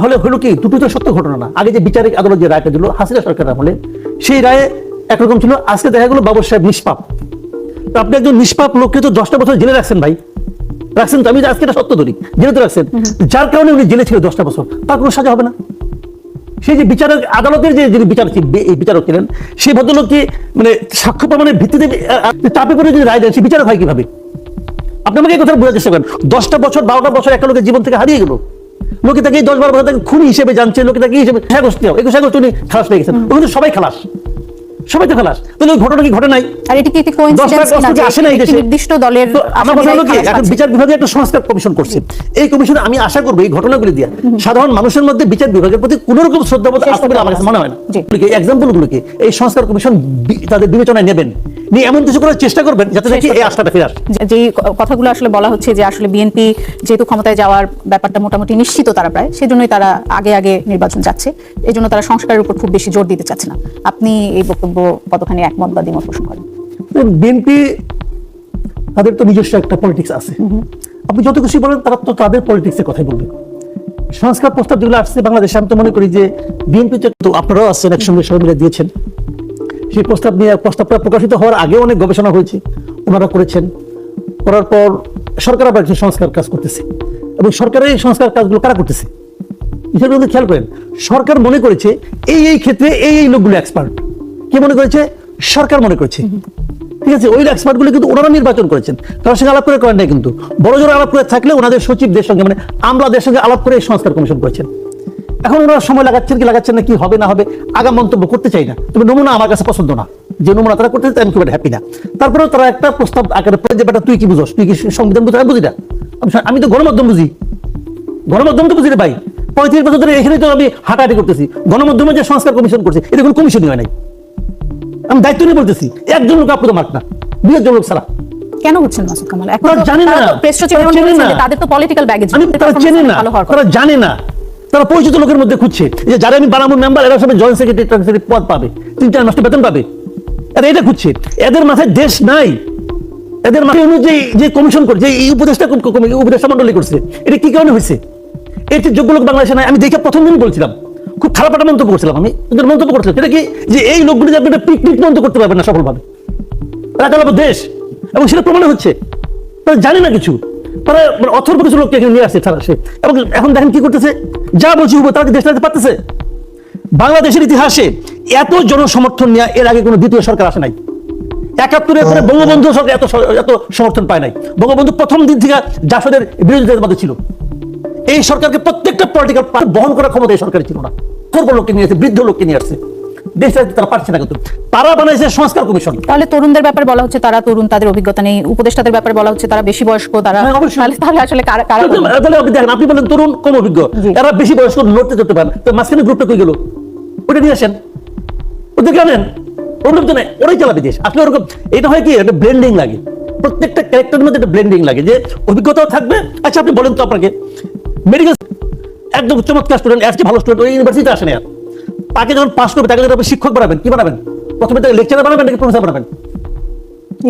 তাহলে হলো কি দুটো তো সত্য ঘটনা না। আগে যে বিচারিক আদালত যে রায়টা দিল হাসিনা সরকার আমলে সেই রায়ে একরকম ছিল আজকে দেখা গেলো বাবর সাহেব নিষ্পাপ। তো আপনি একজন নিষ্পাপ লোককে তো দশটা বছর জেলে রাখছেন ভাই। রাখছেন তো আমি আজকে এটা সত্য ধরি জেলে তো রাখছেন। যার কারণে উনি জেলে ছিল দশটা বছর তার কোনো সাজা হবে না। সেই যে বিচারক আদালতের যে যিনি বিচারক এই বিচারক ছিলেন সেই ভদ্রলোককে মানে সাক্ষ্য প্রমাণের ভিত্তিতে চাপে করে যদি রায় দেন সে বিচারক হয় কীভাবে? আপনি আমাকে এই কথা বোঝার চেষ্টা করেন দশটা বছর বারোটা বছর একটা লোকের জীবন থেকে হারিয়ে গেল। লোকে তাকে দশ বারো বছর তাকে খুনি হিসেবে জানছে, লোকে তাকে হিসেবে একুশ গোষ্ঠী উনি খালাস পেয়ে গেছেন ওখানে সবাই খালাস। সবাই তো খালাস। তাহলে ওই ঘটনা কি ঘটে নাই? আর এটি কি কোইন্সিডেন্স না আসে না এই দেশে। নির্দিষ্ট দলের আমার কথা হলো কি এখন বিচার বিভাগে একটা সংস্কার কমিশন করছে। এই কমিশনে আমি আশা করব এই ঘটনাগুলি দিয়ে সাধারণ মানুষের মধ্যে বিচার বিভাগের প্রতি কোন রকম শ্রদ্ধাবোধ আসবে বলে আমার কাছে মনে হয় না। এই সংস্কার কমিশন তাদের বিবেচনায় নেবেন। নিয়ে এমন কিছু করার চেষ্টা করবেন যাতে দেখি এই আস্থাটা ফিরে আসে। যে- কথাগুলো আসলে বলা হচ্ছে যে আসলে বিএনপি যেহেতু ক্ষমতায় যাওয়ার ব্যাপারটা মোটামুটি নিশ্চিত তারা প্রায় সেজন্যই তারা আগে আগে নির্বাচন যাচ্ছে। এই জন্য তারা সংস্কারের উপর খুব বেশি জোর দিতে চাচ্ছে না। আপনি এই বক্তব্য কতখানি একমত বা দ্বিমত পোষণ করেন? বিএনপি তাদের তো নিজস্ব একটা পলিটিক্স আছে। আপনি যত খুশি বলেন তারা তো তাদের পলিটিক্সের কথাই বলবে। সংস্কার প্রস্তাব যেগুলো আসছে বাংলাদেশে আমি তো মনে করি যে বিএনপি তো আপনারাও আসছেন একসঙ্গে সবাই মিলে দিয়েছেন। সেই প্রস্তাব নিয়ে প্রস্তাবটা প্রকাশিত হওয়ার আগে অনেক গবেষণা হয়েছে ওনারা করেছেন। করার পর সরকার আবার কিছু সংস্কার কাজ করতেছে। এবং সরকারের এই সংস্কার কাজগুলো কারা করতেছে? বিষয়টা খেয়াল করেন সরকার মনে করেছে এই এই ক্ষেত্রে এই এই লোকগুলো এক্সপার্ট কে মনে করেছে? সরকার মনে করেছে। ঠিক আছে, ওই এক্সপার্টগুলো কিন্তু ওনারা নির্বাচন করেছেন। কারোর সঙ্গে আলাপ করে করেন নাই কিন্তু। বড় জোর আলাপ করে থাকলে ওনাদের সচিবদের সঙ্গে মানে আমলাদের সঙ্গে আলাপ করে এই সংস্কার কমিশন করেছেন। এখন ওনারা সময় লাগাচ্ছেন কি লাগাচ্ছেন না, কি হবে, না হবে আগা মন্তব্য করতে চাই না। তবে নমুনা আমার কাছে পছন্দ না। যে নমুনা তারা করতে আমি খুব হ্যাপি না। তারপরেও তারা একটা প্রস্তাব আকারে পড়ে যে, বেটা, তুই কি বুঝোস? তুই কি সংবিধান বুঝো? আমি বুঝি না। আমি তো গণমাধ্যম বুঝি। গণমাধ্যম তো বুঝি রে ভাই। পঁয়ত্রিশ বছর ধরে এখানে তো আমি হাঁটাহাঁটি করতেছি। গণমাধ্যমে যে সংস্কার কমিশন করছে এটা কোনো কমিশনই হয় নাই। আমি দায়িত্ব নিয়ে বলতেছি একজন লোক আপনার মার্ক না দুই একজন লোক ছাড়া। কেন হচ্ছেন মাসুদ কামাল? এখন জানে না। তাদের তো পলিটিক্যাল ব্যাগেজ আমি তারা চেনে না। তারা জানে না। তারা পরিচিত লোকের মধ্যে খুঁজছে যে যারা আমি বানাবো মেম্বার এরা সবাই জয়েন্ট সেক্রেটারি সেক্রেটারি পদ পাবে। তিন চার মাসটা বেতন পাবে। এরা এটা খুঁজছে। এদের মাথায় দেশ নাই। এদের মাথায় অনুযায়ী যে কমিশন করছে এই উপদেশটা উপদেষ্টা মন্ডলী করছে এটা কি কারণে হয়েছে? এর যে যোগ্য লোক বাংলাদেশে নাই আমি দেখে প্রথম দিন বলছিলাম। খুব খারাপ একটা মন্তব্য করছিলাম আমি। ওদের মন্তব্য করছিলাম। সেটা কি? যে এই লোকগুলো আপনি একটা পিকনিক মন্তব্য করতে পারবেন না সফলভাবে। তারা চালাবো দেশ। এবং সেটা প্রমাণ হচ্ছে। তারা জানে না কিছু। তারা মানে অথর্ব কিছু লোককে এখানে নিয়ে আসছে তারা সে। এবং এখন দেখেন কি করতেছে? যা বলছি হুবো তারা দেশ চালাতে পারতেছে? বাংলাদেশের ইতিহাসে এত জনসমর্থন নেওয়া এর আগে কোনো দ্বিতীয় সরকার আসে নাই। একাত্তরের পরে বঙ্গবন্ধু সরকার এত এত সমর্থন পায় নাই। বঙ্গবন্ধু প্রথম দিন থেকে জাফরের বিরোধিতার মধ্যে ছিল। এই সরকারকে প্রত্যেকটা পলিটিক্যাল বহন করার ক্ষমতা এই সরকারের ছিল না। অথর্ব লোককে নিয়ে আসছে বৃদ্ধ লোককে নিয়ে আসছে। তারা পারছে না কিন্তু। তারা বানাইছে সংস্কার কমিশন। তাহলে তরুণদের ব্যাপারে বলা হচ্ছে তারা তরুণ তাদের অভিজ্ঞতা নেই। উপদেষ্টাদের ব্যাপারে বলা হচ্ছে তারা বেশি বয়স্ক তারা হ্যাঁ, তাহলে আসলে কারা তাহলে আপনি দেখেন আপনি বলেন তরুণ কম অভিজ্ঞ। এরা বেশি বয়স্ক লড়তে চড়তে পারেন তো মাঝখানে গ্রুপটা কই গেল? ওটা নিয়ে আসেন। ওদের জানেন প্রবলেম তো নেই। ওরাই চালাবে দেশ। আসলে ওরকম এটা হয় কি? একটা ব্লেন্ডিং লাগে। প্রত্যেকটা ক্যারেক্টারের মধ্যে একটা ব্লেন্ডিং লাগে যে অভিজ্ঞতাও থাকবে। আচ্ছা আপনি বলেন তো আপনাকে। মেডিকেল একদম চমৎকার স্টুডেন্ট আজকে ভালো স্টুডেন্ট ওই ইউনিভার্সিটিতে আসেন আর। তাকে যখন পাস করবে তাকে আপনি শিক্ষক বানাবেন কি বানাবেন? প্রথমে তাকে লেকচারার বানাবেন নাকি প্রফেসর বানাবেন?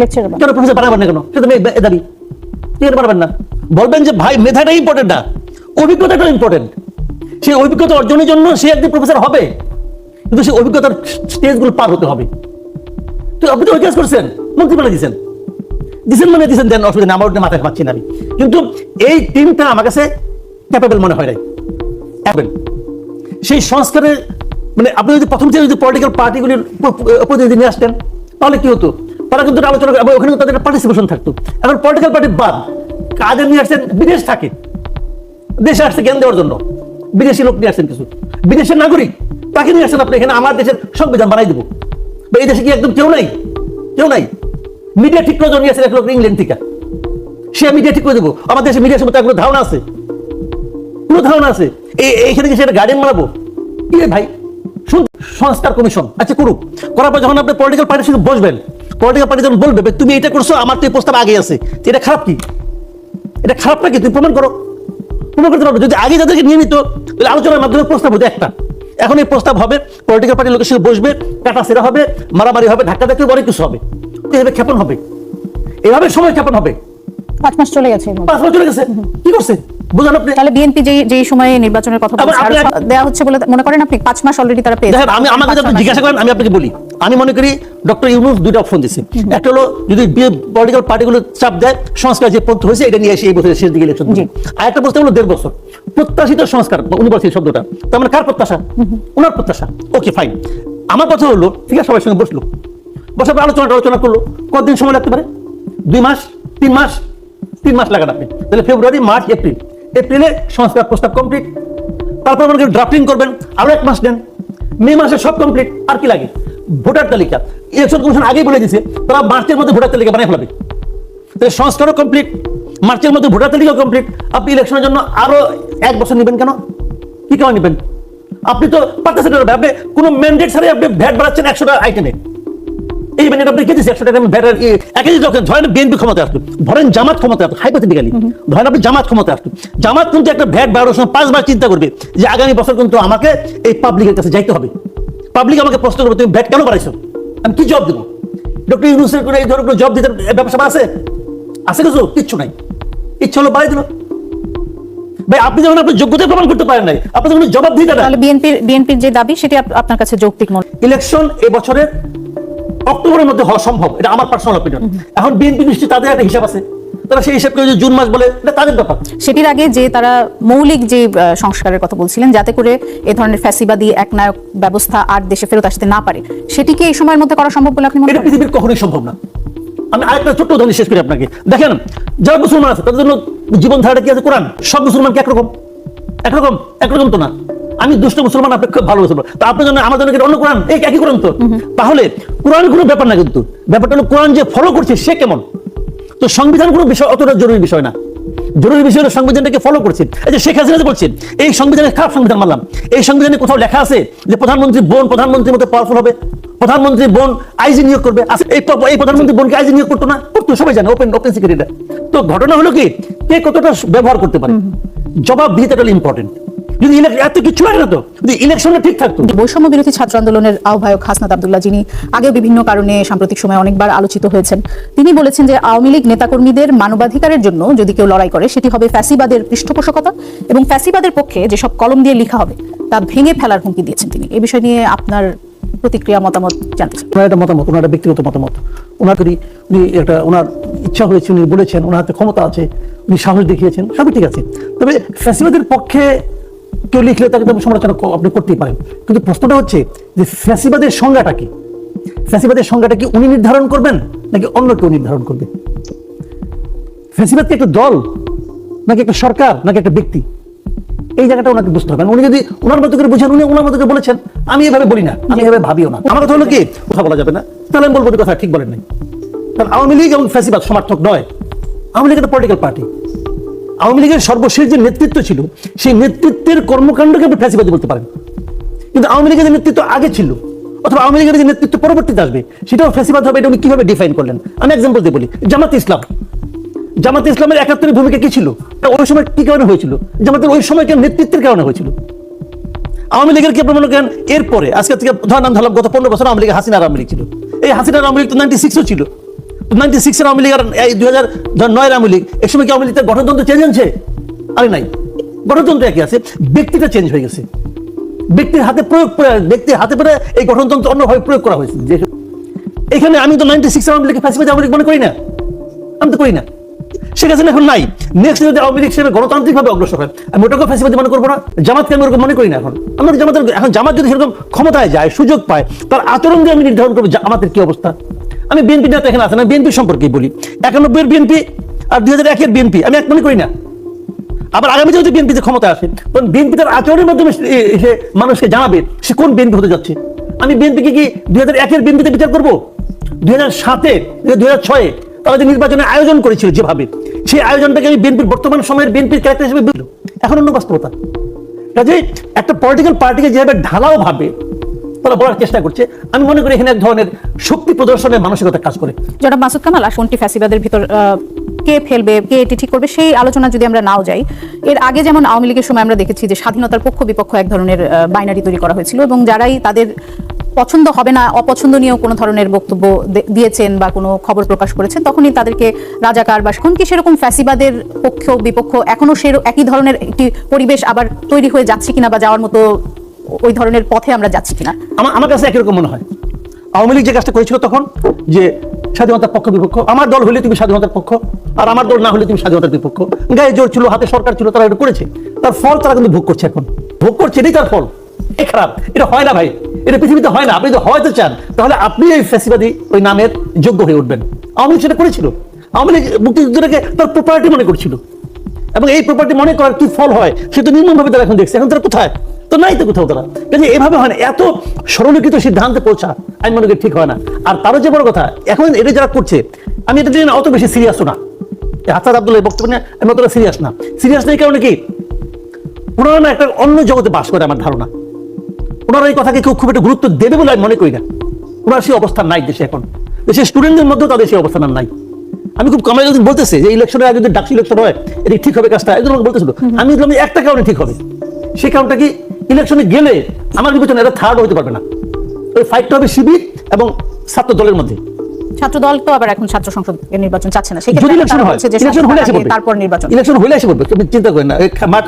লেকচার কেন প্রফেসর বানাবেন না কেন? সেটা দাবি। কেন পারবেন না। বলবেন যে ভাই মেধাটাই ইম্পর্টেন্ট না। অভিজ্ঞতাটা ইম্পর্টেন্ট সেই অভিজ্ঞতা অর্জনের জন্য সে একদিন প্রফেসর হবে। কিন্তু সেই অভিজ্ঞতার স্টেজগুলো পার হতে হবে। তো আপনি তো কাজ করছেন। মন্ত্রী বানিয়ে দিয়েছেন। দিছেন মানে দিছেন দেন অসুবিধা নেই, আমার মাথায় পাচ্ছি না আমি। কিন্তু এই টিমটা আমার কাছে ক্যাপেবল মনে হয় নাই। সেই সংস্কারের মানে আপনি যদি প্রথম থেকে যদি পলিটিক্যাল পার্টিগুলির প্রতিনিধি নিয়ে আসতেন, তাহলে কি হতো? তারা কিন্তু আলোচনা ওখানে তাদের পার্টিসিপেশন থাকতো। এখন পলিটিক্যাল পার্টি বাদ, কাজে নিয়ে আসছেন, বিদেশ থাকে। দেশে আসছে জ্ঞান দেওয়ার জন্য। বিদেশি লোক নিয়ে আসছেন কিছু। বিদেশের নাগরিক, তাকে নিয়ে আসছেন আপনি, এখানে আমার দেশের সংবিধান বানাই দেবো। এই দেশে কি একদম কেউ নাই? কেউ নাই? মিডিয়া ঠিক করে নিয়ে আসেন এক লোক ইংল্যান্ড থেকে। সে মিডিয়া ঠিক করে দেবো। আমার দেশে মিডিয়ার সম্বন্ধে কোনো ধারণা আছে। কোনো ধারণা আছে? এই এইখানে কি সেটা গার্ডেন বানাবো? রে ভাই শুন সংস্কার কমিশন আচ্ছা করুক। করার পর যখন আপনি পলিটিক্যাল পার্টির সঙ্গে বসবেন পলিটিক্যাল পার্টি যখন বলবে তুমি এটা করছ আমার তো এই প্রস্তাব আগে আছে। এটা খারাপ কি? এটা খারাপ নাকি তুমি প্রমাণ করো। প্রমাণ করতে পারবে। যদি আগে যাদেরকে নিয়ে নিত তাহলে আলোচনার মাধ্যমে প্রস্তাব হতো একটা। এখন এই প্রস্তাব হবে পলিটিক্যাল পার্টির লোকের সঙ্গে বসবে কাটা সেরা হবে মারামারি হবে ধাক্কা ধাক্কি অনেক কিছু হবে। এভাবে ক্ষেপণ হবে। এভাবে সময় ক্ষেপণ হবে। পাঁচ মাস চলে গেছে পাঁচ বছর চলে গেছে? কি করছে? বুঝলেন আপনি? তাহলে বিএনপি যে যে সময়ে নির্বাচনের কথা দেওয়া হচ্ছে বলে মনে করেন আপনি পাঁচ মাস অলরেডি তারা পেয়েছে। আমি আমাকে যদি আপনি জিজ্ঞাসা করেন আমি আপনাকে বলি। আমি মনে করি ডক্টর ইউনুস দুইটা অপশন দিচ্ছে একটা হলো যদি পলিটিক্যাল পার্টিগুলো চাপ দেয় সংস্কার যে পন্থ হয়েছে এটা নিয়ে এসে এই বছরের শেষ দিকে ইলেকশন আর একটা প্রস্তাব হলো দেড় বছর। প্রত্যাশিত সংস্কার উনি বলছেন শব্দটা তার মানে কার প্রত্যাশা? ওনার প্রত্যাশা। ওকে ফাইন আমার কথা হলো ঠিক আছে সবার সঙ্গে বসল। বসার পর আলোচনা আলোচনা করল। কতদিন সময় লাগতে পারে? দুই মাস? তিন মাস? তিন মাস লাগান আপনি। তাহলে ফেব্রুয়ারি মার্চ এপ্রিল এপ্রিলে সংস্কার প্রস্তাব কমপ্লিট তারপর মনে ড্রাফটিং করবেন। আরও এক মাস দেন। মে মাসে সব কমপ্লিট আর কি লাগে? ভোটার তালিকা। ইলেকশন কমিশন আগেই বলে দিয়েছে, তারা মার্চের মধ্যে ভোটার তালিকা বানিয়ে ফেলাবে। তাহলে সংস্কারও কমপ্লিট মার্চের মধ্যে ভোটার তালিকাও কমপ্লিট আপনি ইলেকশনের জন্য আরও এক বছর নেবেন কেন? কি কারণ নেবেন? আপনি তো পারতেছেন আপনি কোনো ম্যান্ডেট ছাড়াই আপনি ভ্যাট বাড়াচ্ছেন একশোটা আইটেমে এই আপনি একশো টাকা যখন ধরেন বিএনপি ক্ষমতা আসলো ধরেন জামাত ক্ষমতা আসলো হাইপোথেটিক্যালি ধরেন আপনি জামাত ক্ষমতা আসলো জামাত কিন্তু একটা ভ্যাট বাড়ানোর সময় পাঁচবার চিন্তা করবে যে আগামী বছর কিন্তু আমাকে এই পাবলিকের কাছে যাইতে হবে। পাবলিক আমাকে প্রশ্ন করবে তুমি ভ্যাট কেন বাড়াইছো? আমি কি জব দেবো? ডক্টর ইউনুসের করে এই ধরনের কোনো জব দিতে ব্যবসা আছে? আছে কিছু? কিচ্ছু নাই। ইচ্ছে হলো বাড়াই দিল। ভাই আপনি যখন আপনার যোগ্যতা প্রমাণ করতে পারেন নাই আপনি জবাব দিতে তাহলে বিএনপির বিএনপির যে দাবি সেটি আপনার কাছে যৌক্তিক মনে ইলেকশন এবছরের অক্টোবরের মধ্যে হওয়া সম্ভব। এটা আমার পার্সোনাল অপিনিয়ন এখন বিএনপি নিশ্চয়ই তাদের একটা হিসাব আছে। তারা সেই হিসাব করে জুন মাস বলে এটা তাদের ব্যাপার। সেটির আগে যে তারা মৌলিক যে সংস্কারের কথা বলছিলেন যাতে করে এ ধরনের ফ্যাসিবাদী একনায়ক ব্যবস্থা আর দেশে ফেরত আসতে না পারে সেটি কি এই সময়ের মধ্যে করা সম্ভব বলে আপনি মনে করেন? পৃথিবীর কখনোই সম্ভব না। আমি আরেকটা ছোট্ট উদাহরণ শেষ করি আপনাকে। দেখেন যারা মুসলমান আছে তাদের জন্য জীবন ধারাটা কি আছে? কোরআন। সব মুসলমান কি একরকম। একরকম? একরকম তো না। আমি দুষ্ট মুসলমান আপনি খুব ভালো মুসলমান। তা আপনার জন্য আমার জন্য অন্য কোরআন? এই একই কোরআন তো? তাহলে কোরআন কোনো ব্যাপার না কিন্তু। ব্যাপারটা হলো কোরআন যে ফলো করছে সে কেমন? তো সংবিধান কোনো বিষয় অতটা জরুরি বিষয় না। জরুরি বিষয় হলো সংবিধানটাকে ফলো করছেন। এই যে শেখ হাসিনা যে বলছেন এই সংবিধানে খারাপ সংবিধান মানলাম। এই সংবিধানে কোথাও লেখা আছে যে প্রধানমন্ত্রী বোন প্রধানমন্ত্রীর মতো পাওয়ারফুল হবে। প্রধানমন্ত্রী বোন আইজি নিয়োগ করবে। আছে, এই এই প্রধানমন্ত্রী বোনকে আইজি নিয়োগ করতো না? করতো সবাই জানে ওপেন ওপেন সিকিউরিটি তো ঘটনা হলো কি কে কতটা ব্যবহার করতে পারে? জবাব দিতে ইম্পর্টেন্ট যদি এত কিছু লাগে না তো? যদি ইলেকশনটা ঠিক থাকতো? বৈষম্য বিরোধী ছাত্র আন্দোলনের আহ্বায়ক হাসনাত আবদুল্লাহ যিনি আগেও বিভিন্ন কারণে সাম্প্রতিক সময় অনেকবার আলোচিত হয়েছেন তিনি বলেছেন যে আওয়ামী লীগ নেতাকর্মীদের মানবাধিকারের জন্য যদি কেউ লড়াই করে সেটি হবে ফ্যাসিবাদের পৃষ্ঠপোষকতা এবং ফ্যাসিবাদের পক্ষে যেসব কলম দিয়ে লেখা হবে তা ভেঙে ফেলার হুমকি দিয়েছেন তিনি। এই বিষয় নিয়ে আপনার প্রতিক্রিয়া মতামত জানতে ওনার একটা মতামত ওনার একটা ব্যক্তিগত মতামত। ওনার করি উনি একটা ওনার ইচ্ছা হয়েছে উনি বলেছেন ওনার হাতে ক্ষমতা আছে উনি সাহস দেখিয়েছেন সবই ঠিক আছে। তবে ফ্যাসিবাদের পক্ষে কেউ লিখলে তাকে তো সমালোচনা আপনি করতেই পারেন। কিন্তু প্রশ্নটা হচ্ছে যে ফ্যাসিবাদের সংজ্ঞাটা কি? ফ্যাসিবাদের সংজ্ঞাটা কি উনি নির্ধারণ করবেন, নাকি অন্য কেউ নির্ধারণ করবে? ফ্যাসিবাদ কি একটা দল, নাকি একটা সরকার, নাকি একটা ব্যক্তি? এই জায়গাটা ওনাকে বুঝতে হবে। উনি যদি ওনার মতো করে বুঝেন, উনি ওনার মতো করে বলেছেন, আমি এভাবে বলি না, আমি এভাবে ভাবিও না। আমার কথা হলো কি, কথা বলা যাবে না। তাহলে আমি বলব কথা ঠিক বলেন নাই। কারণ আওয়ামী লীগ এবং ফ্যাসিবাদ সমর্থক নয়। আওয়ামী লীগ একটা পলিটিক্যাল পার্টি আওয়ামী লীগের সর্বশেষ যে নেতৃত্ব ছিল, সেই নেতৃত্বের কর্মকাণ্ডকে আপনি ফ্যাসিবাদী বলতে পারেন। কিন্তু আওয়ামী লীগের যে নেতৃত্ব আগে ছিল, অথবা আওয়ামী লীগের যে নেতৃত্ব পরবর্তীতে আসবে, সেটাও ফ্যাসিবাদ হবে, এটা উনি কীভাবে ডিফাইন করলেন? আমি এক্সাম্পল দিয়ে বলি। জামাত ইসলাম। জামাত ইসলামের একাত্তরের ভূমিকা কি ছিল? ওই সময় কি কারণে হয়েছিল? জামাতের ওই সময় সময়কার নেতৃত্বের কারণে হয়েছিল? আওয়ামী লীগের কি প্রমাণ করেন, এরপরে, আজকে থেকে ধর নাম ধরলাম, গত পনেরো বছর আওয়ামী লীগ হাসিনা আওয়ামী লীগ ছিল। এই হাসিনা আওয়ামী লীগ তো নাইনটি সিক্সও ছিল। নাইনটি সিক্সের আওয়ামী লীগ আর, এই দুই হাজার আওয়ামী লীগ এই সময় কি আওয়ামী লীগের গঠনতন্ত্র চেঞ্জ হয়েছে আরে নাই। গঠনতন্ত্র একই আছে। ব্যক্তিটা চেঞ্জ হয়ে গেছে। ব্যক্তির হাতে প্রয়োগ ব্যক্তির হাতে পরে এই গঠনতন্ত্র অন্যভাবে প্রয়োগ করা হয়েছে। যে এখানে আমি তো নাইনটি সিক্স আওয়ামী লীগকে ফ্যাসিবাদী আওয়ামী লীগ মনে করি না। আমি তো করি না। শেখ হাসিনা এখন নাই। নেক্সট যদি আওয়ামী লীগ সেভাবে গণতান্ত্রিক ভাবে অগ্রসর হয়, আমি ওটাকে ফ্যাসিবাদী মনে করব না। জামাতকে আমি ওরকম মনে করি না এখন। আমরা জামাতের এখন জামাত যদি সেরকম ক্ষমতায় যায়, সুযোগ পায়, তার আচরণ দিয়ে আমি নির্ধারণ করব। আমাদের কি অবস্থা? আমি বিএনপি নেতা এখানে আছে না বিএনপি সম্পর্কে বলি। একানব্বই এর বিএনপি আর দুই হাজার বিএনপি, আমি এক মনে করি না। আবার আগামী যদি বিএনপিতে ক্ষমতা আসে, তখন বিএনপি তার আচরণের মাধ্যমে সে- মানুষকে জানাবে সে কোন বিএনপি হতে যাচ্ছে। আমি বিএনপিকে কি দুই হাজার একের বিএনপিতে বিচার করব? দুই হাজার সাতে, দুই হাজার ছয়ে তারা যে নির্বাচনের আয়োজন করেছিল যেভাবে, সেই আয়োজনটাকে আমি বিএনপির বর্তমান সময়ের বিএনপির ক্যারেক্টার হিসেবে এখন অন্য বাস্তবতা। কাজে একটা পলিটিক্যাল পার্টিকে যেভাবে ঢালাও ভাবে তারা বলার চেষ্টা করছে। আমি মনে করি এখানে এক ধরনের শক্তি প্রদর্শনের মানসিকতা কাজ করে। জনাব মাসুদ কামাল আসনটি ফ্যাসিবাদের ভিতর কে ফেলবে, কে এটি ঠিক করবে, সেই আলোচনা যদি আমরা নাও যাই, এর আগে যেমন আওয়ামী লীগের সময় আমরা দেখেছি যে স্বাধীনতার পক্ষ বিপক্ষ এক ধরনের বাইনারি তৈরি করা হয়েছিল এবং যারাই তাদের পছন্দ হবে না অপছন্দ নিয়েও কোনো ধরনের বক্তব্য দিয়েছেন বা কোনো খবর প্রকাশ করেছেন, তখনই তাদেরকে রাজাকার বা কি সেরকম ফ্যাসিবাদের পক্ষ বিপক্ষ এখনও সে একই ধরনের একটি পরিবেশ আবার তৈরি হয়ে যাচ্ছে কিনা বা যাওয়ার মতো ওই ধরনের পথে আমরা যাচ্ছি কিনা। আমার আমার কাছে একই রকম মনে হয়। আওয়ামী লীগ যে কাজটা করেছিল তখন, যে স্বাধীনতার পক্ষ বিপক্ষ, আমার দল হলে তুমি স্বাধীনতার পক্ষ, আর আমার দল না হলে তুমি স্বাধীনতার বিপক্ষ। গায়ে জোর ছিল, হাতে সরকার ছিল, তারা এটা করেছে। তার ফল তারা কিন্তু ভোগ করছে এখন। ভোগ করছে, এটাই তার ফল। এই খারাপ, এটা হয় না ভাই। এটা পৃথিবীতে হয় না। আপনি যদি হয়তো চান, তাহলে আপনি এই ফ্যাসিবাদী, ওই নামের যোগ্য হয়ে উঠবেন। আওয়ামী লীগ সেটা করেছিল। আওয়ামী লীগ মুক্তিযুদ্ধটাকে তার প্রপার্টি মনে করছিল। এবং এই প্রপার্টি মনে করার কি ফল হয়, সে তো নির্মমভাবে তারা এখন দেখছে। এখন তারা কোথায়? তো নাই তো কোথাও তারা। কাজে এভাবে হয় না এত সরলীকৃত সিদ্ধান্তে পৌঁছা আমি মনে করি ঠিক হয় না। আর তারও যে বড় কথা এখন এটা যারা করছে আমি এটা নিয়ে অত বেশি সিরিয়াসও না। হাসাদ আব্দুল্লাহ বক্তব্য নিয়ে আমি অতটা সিরিয়াস না। সিরিয়াস নেই কারণে কি? ওনারা না একটা অন্য জগতে বাস করে আমার ধারণা। ওনারা এই কথাকে কেউ খুব একটা গুরুত্ব দেবে বলে আমি মনে করি না। ওনার সেই অবস্থান নাই দেশে এখন। দেশের স্টুডেন্টদের মধ্যেও তাদের সেই অবস্থান নাই। আমি খুব কমে যদি বলতেছে যে ইলেকশনের আগে যদি ডাকসি ইলেকশন হয় এটা ঠিক হবে কাজটা? একজন বলতেছিল আমি বললাম একটা কারণে ঠিক হবে। সেই কারণটা কি? ইলেকশনে গেলে আমার বিবেচনা এটা থার্ড হতে পারবে না। ওই ফাইটটা হবে শিবির এবং ছাত্র দলের মধ্যে। ছাত্র দল তো আবার এখন ছাত্র সংসদ নির্বাচন চাচ্ছে না। সেই ইলেকশন হয় তারপর নির্বাচন। ইলেকশন হলে এসে বলবে তুমি চিন্তা করেন না মাঠ